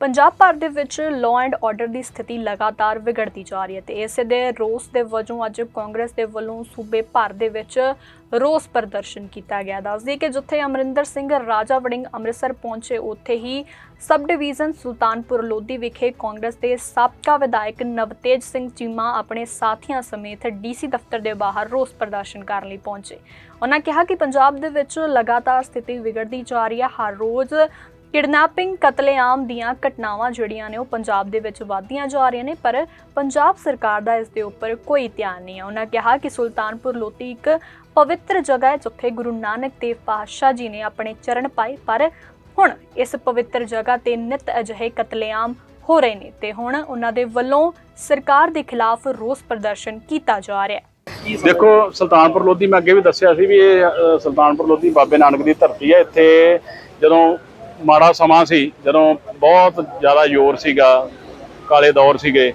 ਪੰਜਾਬ ਭਰ ਦੇ ਵਿੱਚ ਲਾਅ ਐਂਡ ਆਰਡਰ ਦੀ ਸਥਿਤੀ ਲਗਾਤਾਰ ਵਿਗੜਦੀ ਜਾ ਰਹੀ ਹੈ ਤੇ ਇਸੇ ਦੇ ਰੋਸ ਦੇ ਵਜੋਂ ਅੱਜ ਕਾਂਗਰਸ ਦੇ ਵੱਲੋਂ ਸੂਬੇ ਭਰ ਦੇ ਵਿੱਚ ਰੋਸ ਪ੍ਰਦਰਸ਼ਨ ਕੀਤਾ ਗਿਆ। ਦੱਸਦੀ ਕਿ ਜਿੱਥੇ ਅਮਰਿੰਦਰ ਸਿੰਘ ਰਾਜਾ ਵੜਿੰਗ ਅੰਮ੍ਰਿਤਸਰ ਪਹੁੰਚੇ, ਉੱਥੇ ਹੀ ਸਬ ਡਿਵੀਜ਼ਨ ਸੁਲਤਾਨਪੁਰ ਲੋਧੀ ਵਿਖੇ ਕਾਂਗਰਸ ਦੇ ਸਾਬਕਾ ਵਿਧਾਇਕ ਨਵਤੇਜ ਸਿੰਘ ਚੀਮਾ ਆਪਣੇ ਸਾਥੀਆਂ ਸਮੇਤ ਡੀਸੀ ਦਫ਼ਤਰ ਦੇ ਬਾਹਰ ਰੋਸ ਪ੍ਰਦਰਸ਼ਨ ਕਰਨ ਲਈ ਪਹੁੰਚੇ। ਉਹਨਾਂ ਕਿਹਾ ਕਿ ਪੰਜਾਬ ਦੇ ਵਿੱਚ ਲਗਾਤਾਰ ਸਥਿਤੀ ਵਿਗੜਦੀ ਜਾ ਰਹੀ ਹੈ। ਹਰ ਰੋਜ਼ ਕਿਡਨੈਪਿੰਗ ਕਤਲੇਆਮ ਦੀਆਂ ਘਟਨਾਵਾਂ ਜਿਹੜੀਆਂ ਨੇ ਉਹ ਪੰਜਾਬ ਦੇ ਵਿੱਚ ਵਧਦੀਆਂ ਜਾ ਰਹੀਆਂ ਨੇ, ਪਰ ਪੰਜਾਬ ਸਰਕਾਰ ਦਾ ਇਸ ਦੇ ਉੱਪਰ ਕੋਈ ਧਿਆਨ ਨਹੀਂ ਹੈ। ਉਹਨਾਂ ਕਿਹਾ ਕਿ ਸੁਲਤਾਨਪੁਰ ਲੋਧੀ ਇੱਕ ਪਵਿੱਤਰ ਜਗ੍ਹਾ ਹੈ, ਜਿੱਥੇ ਗੁਰੂ ਨਾਨਕ ਦੇਵ ਪਾਤਸ਼ਾਹ ਜੀ ਨੇ ਆਪਣੇ ਚਰਨ ਪਾਏ, ਪਰ ਹੁਣ ਇਸ ਪਵਿੱਤਰ ਜਗ੍ਹਾ ਤੇ ਨਿਤ ਅਜਿਹੇ ਕਤਲੇਆਮ ਹੋ ਰਹੇ ਨੇ ਤੇ ਹੁਣ ਉਹਨਾਂ ਦੇ ਵੱਲੋਂ ਸਰਕਾਰ ਦੇ ਖਿਲਾਫ ਰੋਸ ਪ੍ਰਦਰਸ਼ਨ ਕੀਤਾ ਜਾ ਰਿਹਾ ਹੈ। ਦੇਖੋ, ਸੁਲਤਾਨਪੁਰ ਲੋਧੀ ਮੈਂ ਅੱਗੇ ਵੀ ਦੱਸਿਆ ਸੀ ਵੀ ਇਹ ਸੁਲਤਾਨਪੁਰ ਲੋਧੀ ਬਾਬੇ ਨਾਨਕ ਦੀ ਧਰਤੀ ਹੈ। ਇੱਥੇ ਜਦੋਂ ਮਾੜਾ ਸਮਾਂ ਸੀ, ਜਦੋਂ ਬਹੁਤ ਜ਼ਿਆਦਾ ਜ਼ੋਰ ਸੀਗਾ, ਕਾਲੇ ਦੌਰ ਸੀਗੇ।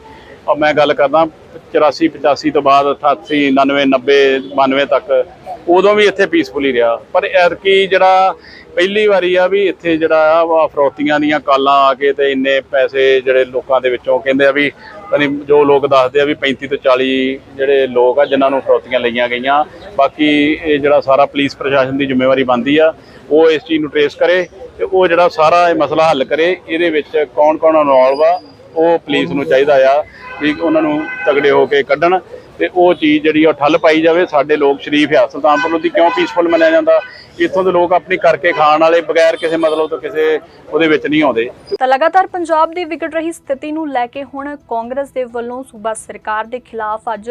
ਔਰ ਮੈਂ ਗੱਲ ਕਰਦਾ 84 85 ਤੋਂ ਬਾਅਦ 88 99 90 92 ਤੱਕ, ਉਦੋਂ ਵੀ ਇੱਥੇ ਪੀਸਫੁਲੀ ਰਿਹਾ। ਪਰ ਐਰਕੀ ਜਿਹੜਾ ਪਹਿਲੀ ਵਾਰੀ ਆ ਵੀ ਇੱਥੇ ਜਿਹੜਾ ਆ ਫਰੋਤੀਆਂ ਦੀਆਂ ਕਾਲਾਂ ਆ ਕੇ ਤੇ ਇੰਨੇ ਪੈਸੇ ਜਿਹੜੇ ਲੋਕਾਂ ਦੇ ਵਿੱਚੋਂ ਕਹਿੰਦੇ ਆ ਵੀ, ਪਤਾ ਜੋ ਲੋਕ ਦੱਸਦੇ ਆ ਵੀ 35 ਤੋਂ 40 ਜਿਹੜੇ ਲੋਕ ਆ, ਜਿਨ੍ਹਾਂ ਨੂੰ ਫਰੋਤੀਆਂ ਲਈਆਂ ਗਈਆਂ। ਬਾਕੀ ਇਹ ਜਿਹੜਾ ਸਾਰਾ ਪੁਲਿਸ ਪ੍ਰਸ਼ਾਸਨ ਦੀ ਜ਼ਿੰਮੇਵਾਰੀ ਬਣਦੀ ਆ, ਉਹ ਇਸ ਚੀਜ਼ ਨੂੰ ਟ੍ਰੇਸ ਕਰੇ। ਤੇ ਉਹ ਜਿਹੜਾ ਸਾਰਾ ਇਹ ਮਸਲਾ ਹੱਲ ਕਰੇ, ਇਹਦੇ ਵਿੱਚ ਕੌਣ ਕੌਣ ਇਨਵੋਲਵ ਆ, ਉਹ ਪੁਲਿਸ ਨੂੰ ਚਾਹੀਦਾ ਆ ਵੀ ਉਹਨਾਂ ਨੂੰ ਤਗੜੇ ਹੋ ਕੇ ਕੱਢਣ ਤੇ ਉਹ ਚੀਜ਼ ਜਿਹੜੀ ਉਹ ਠੱਲ ਪਾਈ ਜਾਵੇ। ਸਾਡੇ ਲੋਕ ਸ਼ਰੀਫ ਆ, ਸੁਲਤਾਨਪੁਰ ਲੋਧੀ ਕਿਉਂ ਪੀਸਫੁਲ ਮੰਨਿਆ ਜਾਂਦਾ? ਇੱਥੋਂ ਦੇ ਲੋਕ ਆਪਣੀ ਕਰਕੇ ਖਾਣ ਵਾਲੇ ਬਗੈਰ ਕਿਸੇ ਮਤਲਬ ਤੋਂ ਕਿਸੇ ਉਹਦੇ ਵਿੱਚ ਨਹੀਂ ਆਉਂਦੇ। ਤਾਂ ਲਗਾਤਾਰ ਪੰਜਾਬ ਦੀ ਵਿਗੜ ਰਹੀ ਸਥਿਤੀ ਨੂੰ ਲੈ ਕੇ ਹੁਣ ਕਾਂਗਰਸ ਦੇ ਵੱਲੋਂ ਸੂਬਾ ਸਰਕਾਰ ਦੇ ਖਿਲਾਫ ਅੱਜ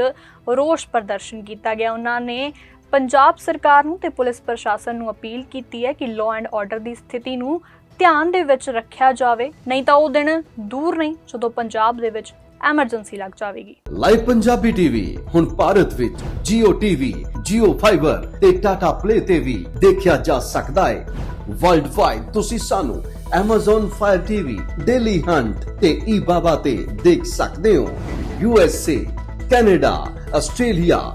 ਰੋਸ ਪ੍ਰਦਰਸ਼ਨ ਕੀਤਾ ਗਿਆ। ਉਹਨਾਂ ਨੇ ਪੰਜਾਬ ਸਰਕਾਰ ਨੂੰ ਤੇ ਪੁਲਿਸ ਪ੍ਰਸ਼ਾਸਨ ਨੂੰ ਅਪੀਲ ਕੀਤੀ ਹੈ ਕਿ ਲਾਅ ਐਂਡ ਆਰਡਰ ਦੀ ਸਥਿਤੀ ਨੂੰ ਧਿਆਨ ਦੇ ਵਿੱਚ ਰੱਖਿਆ ਜਾਵੇ ਨਹੀਂ ਤਾਂ ਉਹ ਦਿਨ ਦੂਰ ਨਹੀਂ ਜਦੋਂ ਪੰਜਾਬ ਦੇ ਵਿੱਚ ਐਮਰਜੈਂਸੀ ਲੱਗ ਜਾਵੇਗੀ। ਲਾਈਵ ਪੰਜਾਬੀ ਟੀਵੀ ਹੁਣ ਭਾਰਤ ਵਿੱਚ Jio TV, Jio Fiber ਤੇ Tata Play ਤੇ ਵੀ ਦੇਖਿਆ ਜਾ ਸਕਦਾ ਹੈ। ਵਰਲਡ ਵਾਈਡ ਤੁਸੀਂ ਸਾਨੂੰ Amazon Fire TV, Daily Hunt ਤੇ eBaba ਤੇ ਦੇਖ ਸਕਦੇ ਹੋ। USA, Canada, Australia,